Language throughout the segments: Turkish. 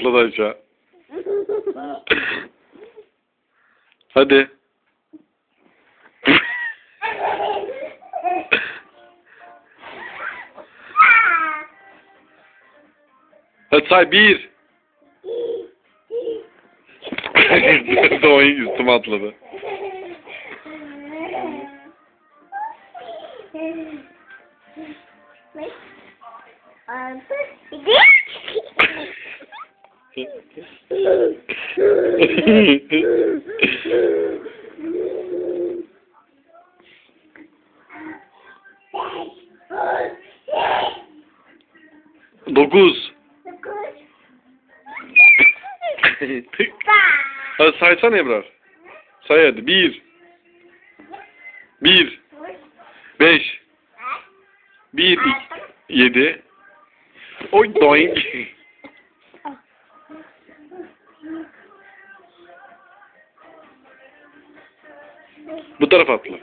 Atladı aşağı. Hadi. Hadi say bir. Doğayı üstüme atladı. Dokuz. hadi saysana Ebrar. Say hadi. Bir. Bir. Beş. Bir. iki, Yedi. Oy doink. Bu tarafa atla.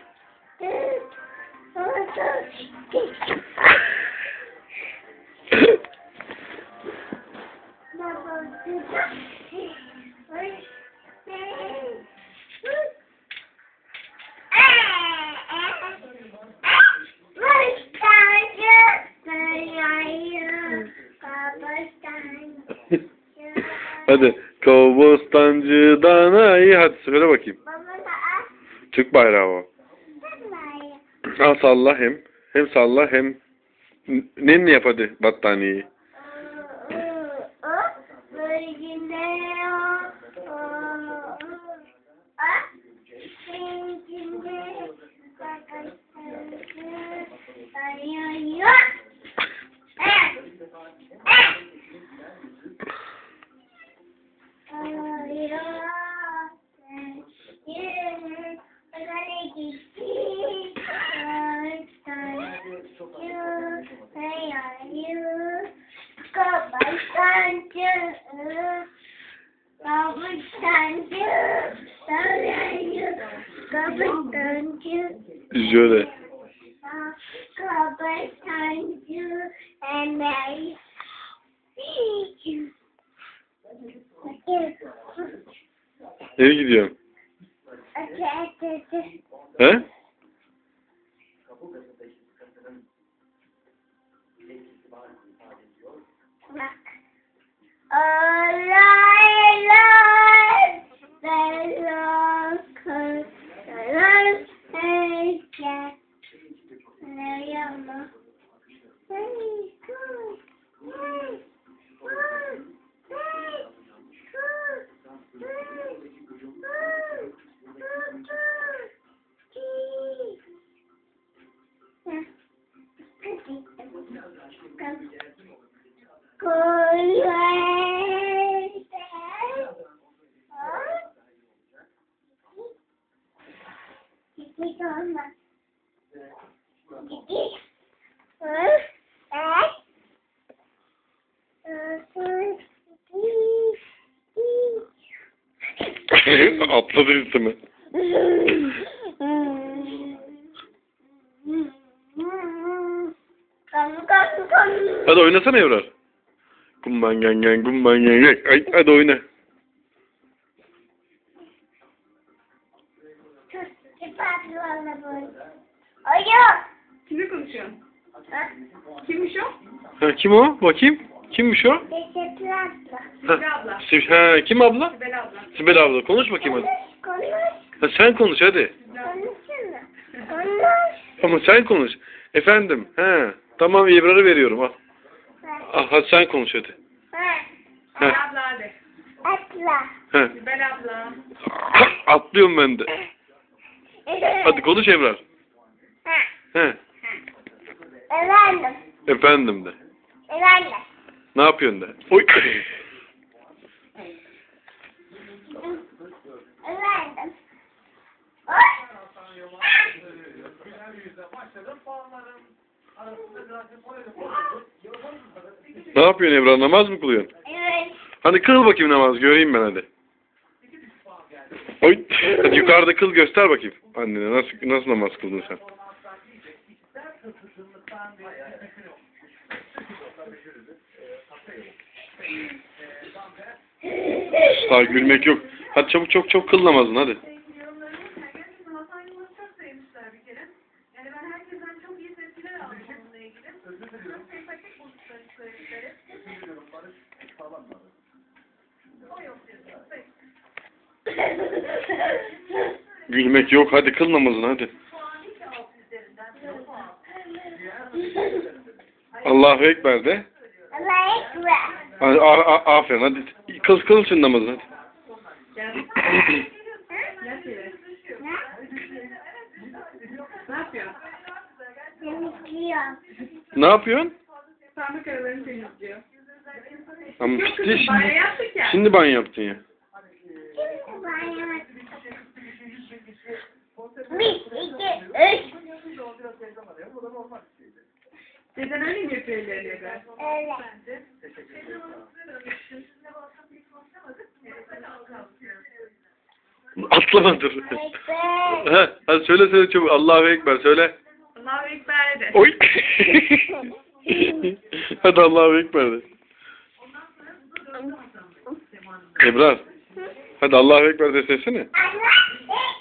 hadi. Kobostancıdan ay. Hadi söyle bakayım. Türk bayrağı o. Al salla hem. Hem salla hem nenni yap hadi battaniyeyi. Şöyle. gidiyorsun? Okay, He? Atladı üstüme. Come, come, come. Hadi oynasana Evrar. Kumban gen gen kumban gen gen. Ay, hadi oyna. Alo. Kimle konuşuyorsun? Ha? Kimmiş o? Ha, kim o? Bakayım. Kimmiş o? Teşekkür abla. Sibel abla. Sib- Ha, kim abla? Sibel abla. Sibel abla. Konuş bakayım hadi. Konuş, konuş. Ha, sen konuş hadi. Konuşsana. Konuş. Ama sen konuş. Efendim. He. Tamam İbrar'ı veriyorum al. Ah, hadi sen konuş hadi. Ha. Sibel Ha. abla hadi. Atla. He. Sibel abla. Atlıyorum ben de. Hadi konuş Ebrar. Ha. He. Efendim. Efendim de. Efendim. Ne yapıyorsun de? Oy. Ne yapıyorsun Ebrar? Namaz mı kılıyorsun? Evet. Hadi kıl bakayım namaz. Göreyim ben hadi. Oy. Hadi yukarıda kıl göster bakayım. Annene nasıl nasıl namaz kıldın sen? Daha gülmek yok. Hadi çabuk çabuk çabuk kıl namazını hadi. Gülmek yok. Hadi kıl namazını hadi. Allahu Ekber de. Ekber. A- a- aferin hadi. Kıl kıl şimdi namazını hadi. Ne yapıyorsun? Parmak aralarını temizliyor. Ama ya. Şimdi banyo yaptın ya. Şimdi banyo. Bir, iki, üç. Neden öyle mi yapıyor ellerine göre? Öyle. Atlama dur. Ekber. He, hadi söyle söyle çabuk. Allahu Ekber söyle. Allahu Ekber de. Oy. hadi Allahu Ekber de. Ebrar. Hadi Allahu Ekber de sesini. Allah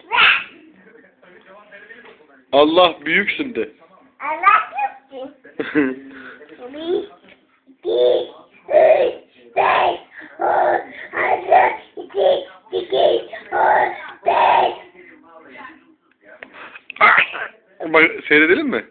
ekber. Allah büyüksün de. Allah ekber. Bir, iki, üç, beş, on, altı, iki, sekiz, on, beş. Bak, seyredelim mi?